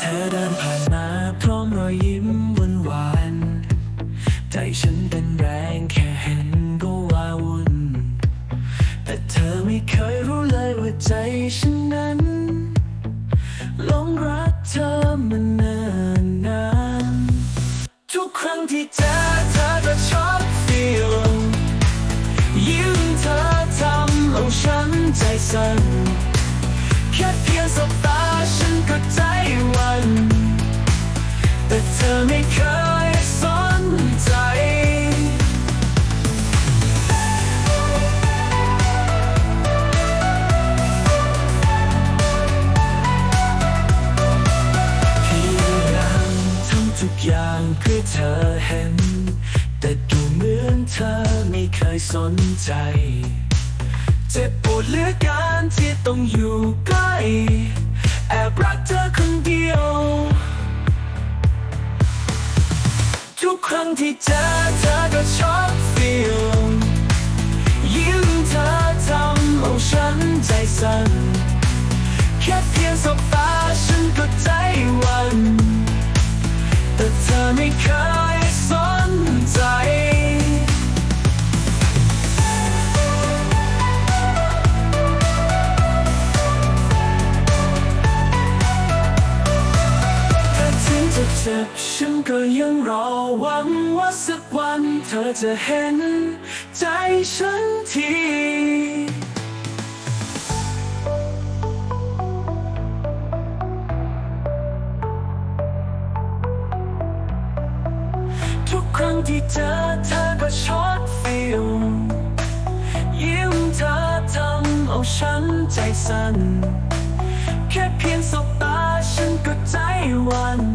ธอเดินผ่านมาพร้อมรอยยิ้มหวานหวานใจฉันเป็นแรงแค่เห็นก็ว่าวุ่น แต่เธอไม่เคยรู้เลยว่าใจฉันนั้นหลงรักเธอมานานนานทุกครั้งที่เจอ อย่างเพื่อเธอเห็น แต่ดูเหมือนเธอไม่เคยสนใจ เจ็บปวดเหลือการที่ต้องอยู่ใกล้ แอบรักเธอคนเดียว ทุกครั้งที่เจอเธอก็ชอบ อไม่เคยสนใจ แต่ถึงจะเจ็บฉันก็ยังรอหวังว่าสักวันเธอจะเห็นใจฉันที ครั้งที่เจอเธอก็ช็อตฟิลยิ้มเธอทำเอาฉันใจสั่นแค่เพียงสบตาฉันก็ใจวัน